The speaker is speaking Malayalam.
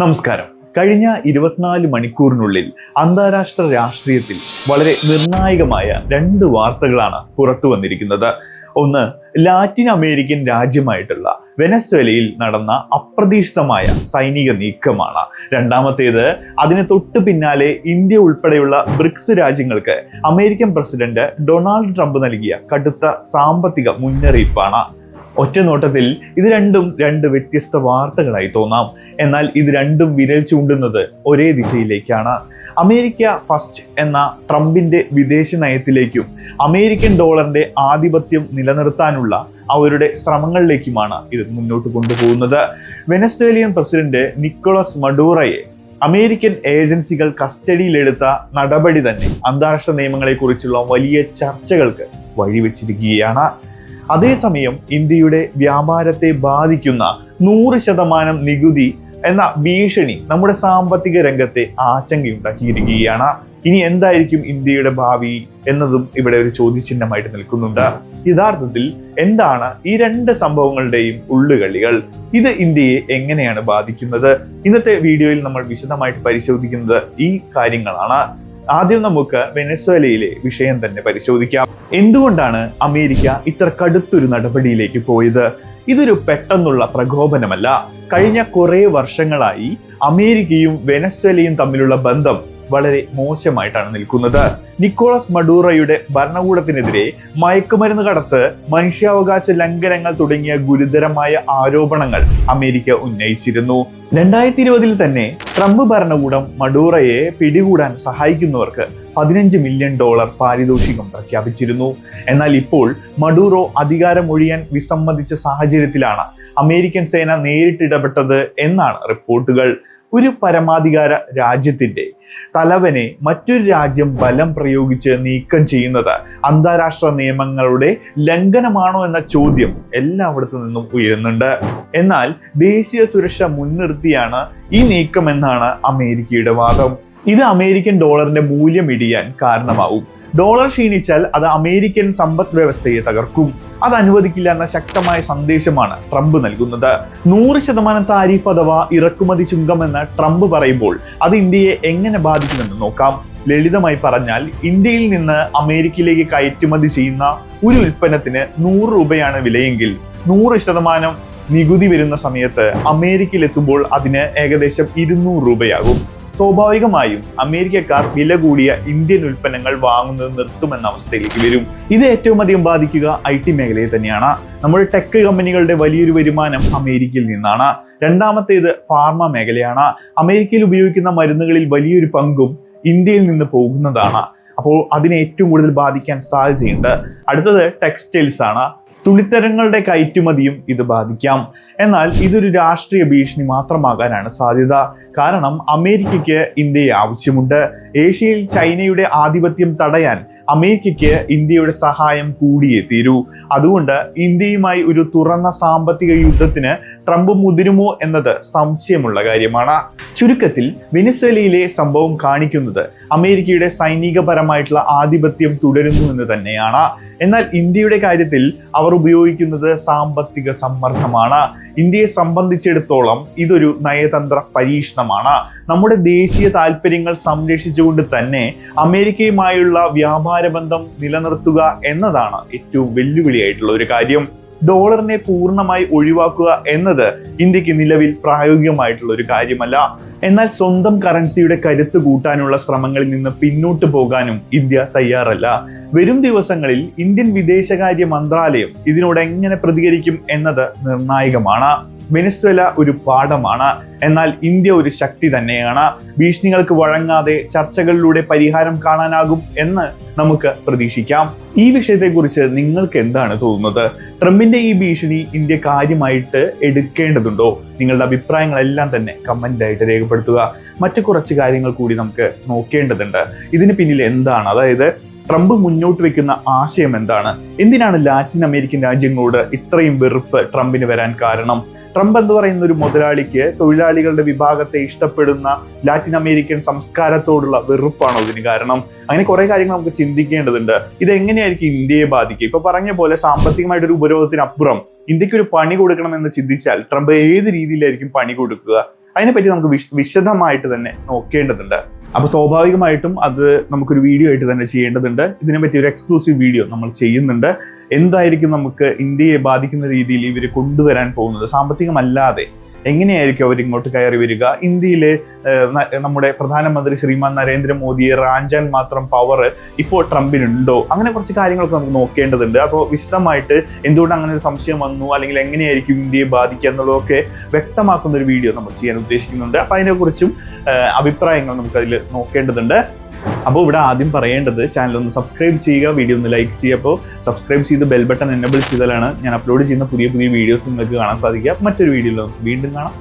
നമസ്കാരം. കഴിഞ്ഞ ഇരുപത്തിനാല് മണിക്കൂറിനുള്ളിൽ അന്താരാഷ്ട്ര രാഷ്ട്രീയത്തിൽ വളരെ നിർണായകമായ രണ്ട് വാർത്തകളാണ് പുറത്തു വന്നിരിക്കുന്നത്. ഒന്ന് ലാറ്റിൻ അമേരിക്കൻ രാജ്യമായിട്ടുള്ള വെനസ്വേലയിൽ നടന്ന അപ്രതീക്ഷിതമായ സൈനിക നീക്കമാണ്. രണ്ടാമത്തേത് അതിന് തൊട്ടു പിന്നാലെ ഇന്ത്യ ഉൾപ്പെടെയുള്ള ബ്രിക്സ് രാജ്യങ്ങൾക്ക് അമേരിക്കൻ പ്രസിഡന്റ് ഡൊണാൾഡ് ട്രംപ് നൽകിയ കടുത്ത സാമ്പത്തിക മുന്നറിയിപ്പാണ്. ഒറ്റ നോട്ടത്തിൽ ഇത് രണ്ടും രണ്ട് വ്യത്യസ്ത വാർത്തകളായി തോന്നാം. എന്നാൽ ഇത് രണ്ടും വിരൽ ചൂണ്ടുന്നത് ഒരേ ദിശയിലേക്കാണ്. അമേരിക്ക ഫസ്റ്റ് എന്ന ട്രംപിന്റെ വിദേശ നയത്തിലേക്കും അമേരിക്കൻ ഡോളറിന്റെ ആധിപത്യം നിലനിർത്താനുള്ള അവരുടെ ശ്രമങ്ങളിലേക്കുമാണ് ഇത് മുന്നോട്ട് കൊണ്ടുപോകുന്നത്. വെനസ്വേലിയൻ പ്രസിഡന്റ് നിക്കോളസ് മഡൂറയെ അമേരിക്കൻ ഏജൻസികൾ കസ്റ്റഡിയിലെടുത്ത നടപടി തന്നെ അന്താരാഷ്ട്ര നിയമങ്ങളെക്കുറിച്ചുള്ള വലിയ ചർച്ചകൾക്ക് വഴിവെച്ചിരിക്കുകയാണ്. അതേസമയം ഇന്ത്യയുടെ വ്യാപാരത്തെ ബാധിക്കുന്ന നൂറ് ശതമാനം നികുതി എന്ന ഭീഷണി നമ്മുടെ സാമ്പത്തിക രംഗത്തെ ആശങ്കയുണ്ടാക്കിയിരിക്കുകയാണ്. ഇനി എന്തായിരിക്കും ഇന്ത്യയുടെ ഭാവി എന്നതും ഇവിടെ ഒരു ചോദ്യചിഹ്നമായിട്ട് നിൽക്കുന്നുണ്ട്. യഥാർത്ഥത്തിൽ എന്താണ് ഈ രണ്ട് സംഭവങ്ങളുടെയും ഉള്ളുകളികൾ? ഇത് ഇന്ത്യയെ എങ്ങനെയാണ് ബാധിക്കുന്നത്? ഇന്നത്തെ വീഡിയോയിൽ നമ്മൾ വിശദമായിട്ട് പരിശോധിക്കുന്നത് ഈ കാര്യങ്ങളാണ്. ആദ്യം നമുക്ക് വെനസ്വേലയിലെ വിഷയം തന്നെ പരിശോധിക്കാം. എന്തുകൊണ്ടാണ് അമേരിക്ക ഇത്ര കടുത്തൊരു നടപടിയിലേക്ക് പോയത്? ഇതൊരു പെട്ടെന്നുള്ള പ്രകോപനമല്ല. കഴിഞ്ഞ കുറേ വർഷങ്ങളായി അമേരിക്കയും വെനസ്വേലയും തമ്മിലുള്ള ബന്ധം വളരെ മോശമായിട്ടാണ് നിൽക്കുന്നത്. നിക്കോളസ് മഡൂറയുടെ ഭരണകൂടത്തിനെതിരെ മയക്കുമരുന്ന് കടത്ത് മനുഷ്യാവകാശ ലംഘനങ്ങൾ തുടങ്ങിയ ഗുരുതരമായ ആരോപണങ്ങൾ അമേരിക്ക ഉന്നയിച്ചിരുന്നു. രണ്ടായിരത്തി ഇരുപതിൽ തന്നെ ട്രംപ് ഭരണകൂടം മഡൂറയെ പിടികൂടാൻ സഹായിക്കുന്നവർക്ക് പതിനഞ്ച് മില്യൺ ഡോളർ പാരിതോഷികം പ്രഖ്യാപിച്ചിരുന്നു. എന്നാൽ ഇപ്പോൾ മഡൂറോ അധികാരമൊഴിയാൻ വിസമ്മതിച്ച സാഹചര്യത്തിലാണ് അമേരിക്കൻ സേന നേരിട്ടിടപെട്ടത് എന്നാണ് റിപ്പോർട്ടുകൾ. ഒരു പരമാധികാര രാജ്യത്തിന്റെ തലവനെ മറ്റൊരു രാജ്യം ബലം പ്രയോഗിച്ച് നീക്കം ചെയ്യുന്നത് അന്താരാഷ്ട്ര നിയമങ്ങളുടെ ലംഘനമാണോ എന്ന ചോദ്യം എല്ലായിടത്തു നിന്നും ഉയരുന്നുണ്ട്. എന്നാൽ ദേശീയ സുരക്ഷ മുൻനിർത്തിയാണ് ഈ നീക്കം എന്നാണ് അമേരിക്കയുടെ വാദം. ഇത് അമേരിക്കൻ ഡോളറിന്റെ മൂല്യം ഇടിയാൻ കാരണമാവും. ഡോളർ ക്ഷീണിച്ചാൽ അത് അമേരിക്കൻ സമ്പദ് വ്യവസ്ഥയെ തകർക്കും. അത് അനുവദിക്കില്ല എന്ന ശക്തമായ സന്ദേശമാണ് ട്രംപ് നൽകുന്നത്. നൂറ് ശതമാനം താരിഫ് അഥവാ ഇറക്കുമതി ചുങ്കം എന്ന് ട്രംപ് പറയുമ്പോൾ അത് ഇന്ത്യയെ എങ്ങനെ ബാധിക്കുമെന്ന് നോക്കാം. ലളിതമായി പറഞ്ഞാൽ ഇന്ത്യയിൽ നിന്ന് അമേരിക്കയിലേക്ക് കയറ്റുമതി ചെയ്യുന്ന ഒരു ഉൽപ്പന്നത്തിന് നൂറ് രൂപയാണ് വിലയെങ്കിൽ നൂറ് ശതമാനം നികുതി വരുന്ന സമയത്ത് അമേരിക്കയിൽ എത്തുമ്പോൾ അതിന് ഏകദേശം ഇരുന്നൂറ് രൂപയാകും. സ്വാഭാവികമായും അമേരിക്കക്കാർ വില കൂടിയ ഇന്ത്യൻ ഉൽപ്പന്നങ്ങൾ വാങ്ങുന്നത് നിർത്തുമെന്ന അവസ്ഥയിലേക്ക് വരും. ഇത് ഏറ്റവും അധികം ബാധിക്കുക ഐ ടി മേഖലയെ തന്നെയാണ്. നമ്മുടെ ടെക് കമ്പനികളുടെ വലിയൊരു വരുമാനം അമേരിക്കയിൽ നിന്നാണ്. രണ്ടാമത്തേത് ഫാർമ മേഖലയാണ്. അമേരിക്കയിൽ ഉപയോഗിക്കുന്ന മരുന്നുകളിൽ വലിയൊരു പങ്കും ഇന്ത്യയിൽ നിന്ന് പോകുന്നതാണ്. അപ്പോൾ അതിനെ ഏറ്റവും കൂടുതൽ ബാധിക്കാൻ സാധ്യതയുണ്ട്. അടുത്തത് ടെക്സ്റ്റൈൽസ് ആണ്. തുണിത്തരങ്ങളുടെ കയറ്റുമതിയും ഇത് ബാധിക്കാം. എന്നാൽ ഇതൊരു രാഷ്ട്രീയ ഭീഷണി മാത്രമാകാനാണ് സാധ്യത. കാരണം അമേരിക്കയ്ക്ക് ഇന്ത്യയെ ആവശ്യമുണ്ട്. ഏഷ്യയിൽ ചൈനയുടെ ആധിപത്യം തടയാൻ അമേരിക്കയ്ക്ക് ഇന്ത്യയുടെ സഹായം കൂടിയേ തീരൂ. അതുകൊണ്ട് ഇന്ത്യയുമായി ഒരു തുറന്ന സാമ്പത്തിക യുദ്ധത്തിന് ട്രംപ് മുതിരുമോ എന്നത് സംശയമുള്ള കാര്യമാണ്. ചുരുക്കത്തിൽ വെനിസ്വേലയിലെ സംഭവം കാണിക്കുന്നത് അമേരിക്കയുടെ സൈനികപരമായിട്ടുള്ള ആധിപത്യം തുടരുന്നു എന്ന് തന്നെയാണ്. എന്നാൽ ഇന്ത്യയുടെ കാര്യത്തിൽ അവർ ഉപയോഗിക്കുന്നത് സാമ്പത്തിക സമ്മർദ്ദമാണ്. ഇന്ത്യയെ സംബന്ധിച്ചിടത്തോളം ഇതൊരു നയതന്ത്ര പരീക്ഷണമാണ്. നമ്മുടെ ദേശീയ താല്പര്യങ്ങൾ സംരക്ഷിച്ചുകൊണ്ട് തന്നെ അമേരിക്കയുമായുള്ള വ്യാപാര ബന്ധം നിലനിർത്തുക എന്നതാണ് ഏറ്റവും വെല്ലുവിളിയായിട്ടുള്ള ഒരു കാര്യം. ഡോളറിനെ പൂർണമായി ഒഴിവാക്കുക എന്നത് ഇന്ത്യയ്ക്ക് നിലവിൽ പ്രായോഗികമായിട്ടുള്ള ഒരു കാര്യമല്ല. എന്നാൽ സ്വന്തം കറൻസിയുടെ കരുത്ത് കൂട്ടാനുള്ള ശ്രമങ്ങളിൽ നിന്ന് പിന്നോട്ട് പോകാനും ഇന്ത്യ തയ്യാറല്ല. വരും ദിവസങ്ങളിൽ ഇന്ത്യൻ വിദേശകാര്യ മന്ത്രാലയം ഇതിനോട് എങ്ങനെ പ്രതികരിക്കും എന്നത് നിർണായകമാണ്. വെനിസ്വല ഒരു പാഠമാണ്. എന്നാൽ ഇന്ത്യ ഒരു ശക്തി തന്നെയാണ്. ഭീഷണികൾക്ക് വഴങ്ങാതെ ചർച്ചകളിലൂടെ പരിഹാരം കാണാനാകും എന്ന് നമുക്ക് പ്രതീക്ഷിക്കാം. ഈ വിഷയത്തെക്കുറിച്ച് നിങ്ങൾക്ക് എന്താണ് തോന്നുന്നത്? ട്രംപിന്റെ ഈ ഭീഷണി ഇന്ത്യ കാര്യമായിട്ട് എടുക്കേണ്ടതുണ്ടോ? നിങ്ങളുടെ അഭിപ്രായങ്ങളെല്ലാം തന്നെ കമന്റ് ആയിട്ട് രേഖപ്പെടുത്തുക. മറ്റു കുറച്ച് കാര്യങ്ങൾ കൂടി നമുക്ക് നോക്കേണ്ടതുണ്ട്. ഇതിന് പിന്നിൽ എന്താണ്? അതായത് ട്രംപ് മുന്നോട്ട് വെക്കുന്ന ആശയം എന്താണ്? എന്തിനാണ് ലാറ്റിൻ അമേരിക്കൻ രാജ്യങ്ങളോട് ഇത്രയും വെറുപ്പ് ട്രംപിന് വരാൻ കാരണം? ട്രംപ് എന്ന് പറയുന്ന ഒരു മുതലാളിക്ക് തൊഴിലാളികളുടെ വിഭാഗത്തെ ഇഷ്ടപ്പെടുന്ന ലാറ്റിൻ അമേരിക്കൻ സംസ്കാരത്തോടുള്ള വെറുപ്പാണോ ഇതിന് കാരണം? അങ്ങനെ കുറെ കാര്യങ്ങൾ നമുക്ക് ചിന്തിക്കേണ്ടതുണ്ട്. ഇത് എങ്ങനെയായിരിക്കും ഇന്ത്യയെ ബാധിക്കുക? ഇപ്പൊ പറഞ്ഞ പോലെ സാമ്പത്തികമായിട്ട് ഒരു ഉപരോധത്തിനപ്പുറം ഇന്ത്യയ്ക്ക് ഒരു പണി കൊടുക്കണമെന്ന് ചിന്തിച്ചാൽ ട്രംപ് ഏത് രീതിയിലായിരിക്കും പണി കൊടുക്കുക? അതിനെപ്പറ്റി നമുക്ക് വിശദമായിട്ട് തന്നെ നോക്കേണ്ടതുണ്ട്. അപ്പോൾ സ്വാഭാവികമായിട്ടും അത് നമുക്കൊരു വീഡിയോ ആയിട്ട് തന്നെ ചെയ്യേണ്ടതുണ്ട്. ഇതിനെപ്പറ്റി ഒരു എക്സ്ക്ലൂസീവ് വീഡിയോ നമ്മൾ ചെയ്യുന്നുണ്ട്. എന്തായിരിക്കും നമുക്ക് ഇന്ത്യയെ ബാധിക്കുന്ന രീതിയിൽ ഇവർ കൊണ്ടുവരാൻ പോകുന്നത്? സാമ്പത്തികമല്ലാതെ എങ്ങനെയായിരിക്കും അവർ ഇങ്ങോട്ട് കയറി വരിക? ഇന്ത്യയിലെ നമ്മുടെ പ്രധാനമന്ത്രി ശ്രീമാൻ നരേന്ദ്രമോദിയെ റാഞ്ചാൻ മാത്രം പവർ ഇപ്പോൾ ട്രംപിനുണ്ടോ അങ്ങനെ കുറച്ച് കാര്യങ്ങളൊക്കെ നമുക്ക് നോക്കേണ്ടതുണ്ട്. അപ്പോൾ വിശദമായിട്ട് എന്തുകൊണ്ട് അങ്ങനെ ഒരു സംശയം വന്നു? അല്ലെങ്കിൽ എങ്ങനെയായിരിക്കും ഇന്ത്യയെ ബാധിക്കുക എന്നുള്ളതൊക്കെ വ്യക്തമാക്കുന്ന ഒരു വീഡിയോ നമ്മൾ ചെയ്യാൻ ഉദ്ദേശിക്കുന്നുണ്ട്. അപ്പോൾ അതിനെക്കുറിച്ചും അഭിപ്രായങ്ങൾ നമുക്കതിൽ നോക്കേണ്ടതുണ്ട്. അപ്പോൾ ഇവിടെ ആദ്യം പറയേണ്ടത് ചാനൽ ഒന്ന് സബ്സ്ക്രൈബ് ചെയ്യുക വീഡിയോ ഒന്ന് ലൈക്ക് ചെയ്യുക. അപ്പോൾ സബ്സ്ക്രൈബ് ചെയ്ത് ബെൽ ബട്ടൺ എനബിൾ ചെയ്താലാണ് ഞാൻ അപ്ലോഡ് ചെയ്യുന്ന പുതിയ പുതിയ വീഡിയോസ് നിങ്ങൾക്ക് കാണാൻ സാധിക്കുക. മറ്റൊരു വീഡിയോയിൽ വീണ്ടും കാണാം.